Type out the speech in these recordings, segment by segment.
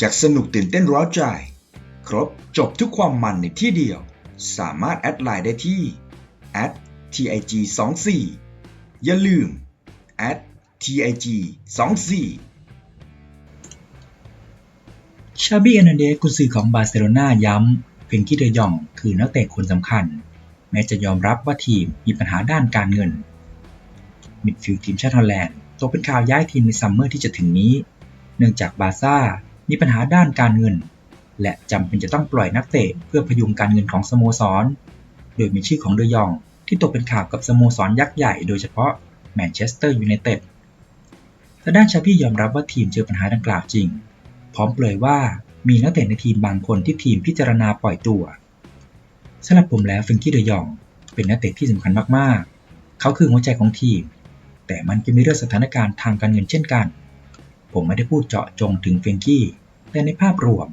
จากสนุกตื่นเต้นร้าวใจ ครบจบทุกความมันในที่เดียว สามารถแอดไลน์ได้ที่ @tig 2 4อย่าลืม @tig 2 4ชาบีเอนาเดสกุนซือของบาร์เซโลนาย้ำเฟงกี้เดยองคือนักเตะคนสำคัญ แม้จะยอมรับว่าทีมมีปัญหาด้านการเงิน มิดฟิลด์ทีมชาติฮอลแลนด์ตกเป็นข่าวย้ายทีมในซัมเมอร์ที่จะถึงนี้ เนื่องจากบาร์ซ่า มีปัญหาด้านการเงิน และจำเป็นจะต้องปล่อยนักเตะเพื่อพยุงการเงินของสโมสร โดยมีชื่อของเดยองที่ตกเป็นข่าวกับสโมสรยักษ์ใหญ่โดยเฉพาะแมนเชสเตอร์ยูไนเต็ดแต่ด้านชาบี้ยอมรับว่าทีมเจอปัญหาดังกล่าวจริง พร้อมเปลยว่ามีนักเตะในทีมบางคนที่ทีมพิจารณาปล่อยตัวสำหรับผมแล้วเฟงกี้เดยอง เป็นนักเตะที่สำคัญมากๆ เขาคือหัวใจของทีม แต่มันก็มีเรื่องสถานการณ์ทางการเงินเช่นกัน ผมไม่ได้พูดเจาะจงถึงเฟงกี้ แต่ในภาพรวม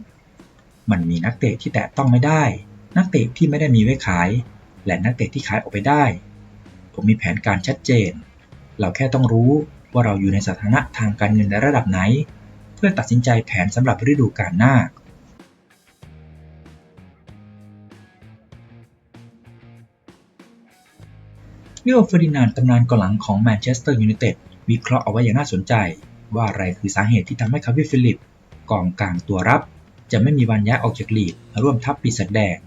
มันมีนักเตะที่แตะต้องไม่ได้ นักเตะที่ไม่ได้มีไว้ขาย และนักเตะที่ขายออกไปได้ ผมมีแผนการชัดเจน เราแค่ต้องรู้ว่าเราอยู่ในสถานะทางการเงินในระดับไหน เพื่อตัดสินใจแผนสำหรับฤดูกาลหน้าเรียลเฟอร์ดินานด์ตำนานกองหลังของแมนเชสเตอร์ยูไนเต็ดวิเคราะห์เอาไว้อย่างน่าสนใจ ว่าอะไรคือสาเหตุที่ทำให้คาร์บิฟิลิปกองกลางตัวรับ จะไม่มีวันย้ายออกจากลีกมาร่วมทัพปีศาจแดง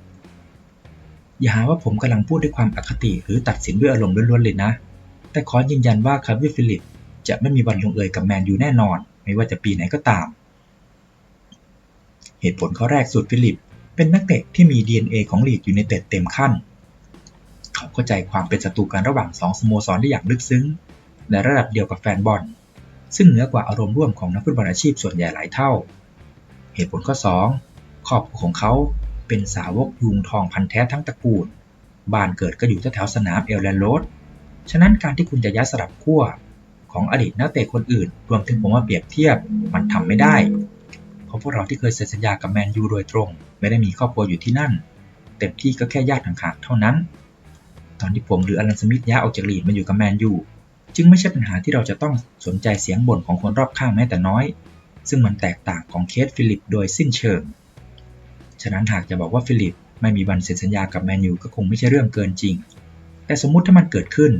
อย่าหาว่าผมกำลังพูดด้วยความอคติหรือตัดสินด้วยอารมณ์ล้วนๆเลยนะ แต่ขอยืนยันว่าคาร์บิฟิลิปจะไม่มีวันลงเอยกับแมนยูแน่นอน ไม่ว่าจะปีไหนก็ตาม เหตุผลข้อแรกสุดฟิลิป เป็นนักเตะที่มี DNA ของลีดยูไนเต็ดเต็มขั้น เขาเข้าใจความเป็นศัตรูกันระหว่างสองสโมสรได้อย่างลึกซึ้ง ในระดับเดียวกับแฟนบอล ซึ่งเหนือกว่าอารมณ์ร่วมของนักฟุตบอลอาชีพส่วนใหญ่หลายเท่า เหตุผลข้อ 2 ครอบครัวของเขาเป็นสาวกยุงทองพันแท้ทั้งตระกูล บ้านเกิดก็อยู่แถวสนามเอลแลนโรดฉะนั้นการที่คุณจะย้ายสลับขั้วของอดีตนักเตะคนอื่น รวมถึงผมมาเปรียบเทียบมันทำไม่ได้ เพราะพวกเราที่เคยเซ็นสัญญากับแมนยูโดยตรง ไม่ได้มีครอบครัวอยู่ที่นั่น เต็มที่ก็แค่ญาติห่างๆเท่านั้น ตอนที่ผมหรืออลันสมิธย้ายออกจากลีดมาอยู่กับแมนยู จึงไม่ใช่ปัญหาที่เราจะต้องสนใจเสียงบ่นของคนรอบข้างแม้แต่น้อย ซึ่งมันแตกต่างของเคสฟิลิปโดยสิ้นเชิง ฉะนั้นหากจะบอกว่าฟิลิปไม่มีวันเซ็นสัญญากับแมนยูก็คงไม่ใช่เรื่องเกินจริง แต่สมมุติถ้ามันเกิดขึ้น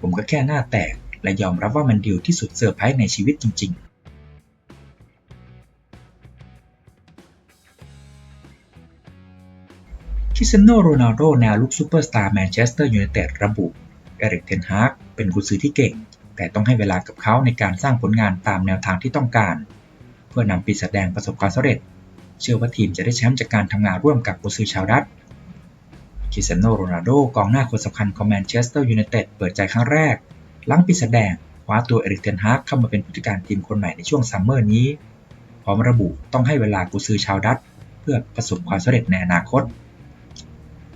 ผมก็แค่หน้าแตกและยอมรับว่ามันดีลที่สุดเซอร์ไพรส์ในชีวิตจริง ๆคริสเตียโนโรนัลโดแนวลุกซูเปอร์สตาร์แมนเชสเตอร์ยูไนเต็ดระบุ เอริกเทนฮากเป็นกุญซือที่เก่ง แต่ต้องให้เวลากับเขาในการสร้างผลงานตามแนวทางที่ต้องการ เพื่อนำปีศาจแดงประสบความสำเร็จ เชื่อว่าทีมจะได้แชมป์จากการทำงานร่วมกับกุญซือชาวดัตคริสเตียโนโรนัลโดกองหน้าคนสำคัญของแมนเชสเตอร์ยูไนเต็ดเปิดใจครั้งแรก หลังปีศาจแดงคว้าตัวเอริกเทนฮากเข้ามาเป็นผู้จัดการทีมคนใหม่ในช่วงซัมเมอร์นี้พร้อมระบุต้องให้เวลากุญซือชาวดัตเพื่อประสบความสำเร็จในอนาคต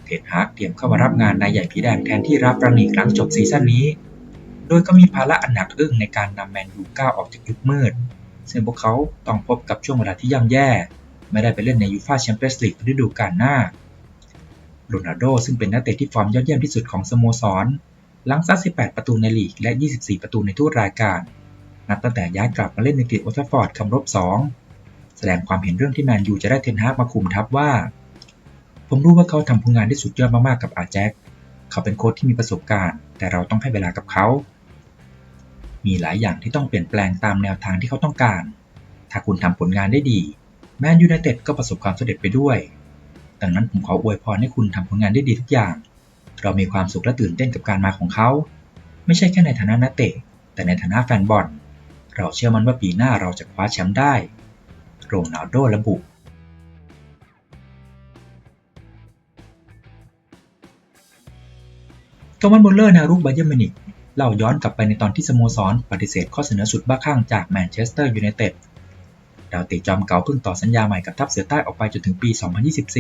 เทนฮากเตรียมเข้ามารับงานนายใหญ่ผีแดงแทนที่รับรังนีหลังจบซีซั่นนี้ โดยก็มีภาระอันหนักอึ้งในการนำแมนยูก้าวออกจากยุคมืด ซึ่งพวกเขาต้องพบกับช่วงเวลาที่ย่ำแย่ ไม่ได้ไปเล่นในยูฟ่าแชมเปี้ยนส์ลีกฤดูกาลหน้าโรนัลโดซึ่งเป็นนักเตะที่ฟอร์มยอดเยี่ยมที่สุดของสโมสรหลังซัด18 ประตูในลีกและ 24 ประตูในทุกรายการ นับตั้งแต่ย้ายกลับมาเล่นในกรีกโอลด์แทราฟฟอร์ดคำรบ 2 แสดงความเห็นเรื่องที่แมนยูจะได้เทนฮากมาคุมทัพว่า ผมรู้ว่าเขาทำผลงานได้สุดยอดมากๆกับอาแจ็คเขาเป็นโค้ชที่มีประสบการณ์ แต่เราต้องให้เวลากับเขา มีหลายอย่างที่ต้องเปลี่ยนแปลงตามแนวทางที่เขาต้องการ ถ้าคุณทำผลงานได้ดี แมนยูไนเต็ดก็ประสบความสำเร็จไปด้วย ดังนั้นผมขออวยพรให้คุณทำผลงานได้ดีทุกอย่าง เรามีความสุขและตื่นเต้นกับการมาของเขา ไม่ใช่แค่ในฐานะนักเตะ แต่ในฐานะแฟนบอล เราเชื่อมั่นว่าปีหน้าเราจะคว้าแชมป์ได้ โรนัลโดระบุ มัสมุลเลอร์นวรุกไบเยอร์มินิกเล่าย้อนกลับไปในตอนที่สโมสรปฏิเสธข้อเสนอสุดบ้าคลั่งจากแมนเชสเตอร์ยูไนเต็ดดาวเตะจอมเก่าเพิ่งต่อสัญญาใหม่กับทัพเสือใต้ออกไปจนถึงปี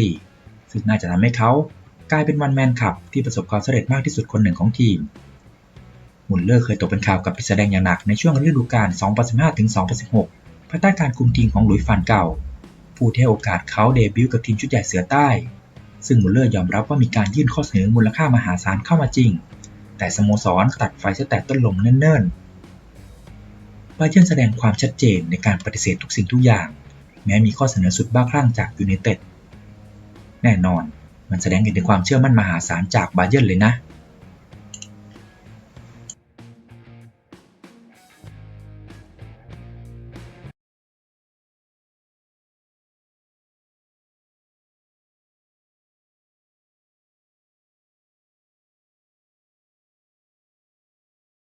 2024 ซึ่งน่าจะทำให้เขากลายเป็นวันแมนขับที่ประสบความสำเร็จมากที่สุดคนหนึ่งของทีมมุลเลอร์เคยตกเป็นข่าวกับพิษแดงอย่างหนักในช่วงฤดูกาล 2015-2016 ภายใต้การคุมทีมของหลุยส์ฟานเก่า ผู้ที่ให้โอกาสเขาเดบิวต์กับทีมชุดใหญ่เสือใต้ ซึ่งมุลเลอร์ยอมรับว่ามีการยื่นข้อเสนอมูลค่ามหาศาลเข้ามาจริง แต่สโมสรตัดไฟเสียแต่ต้นลมเนิ่นๆบาเยนแสดงความชัดเจนในการปฏิเสธทุกสิ่งทุกอย่าง แม้มีข้อเสนอสุดบ้าคลั่งจากยูไนเต็ดแน่นอน มันแสดงเห็นถึงความเชื่อมั่นมหาศาลจากบาเยินเลยนะ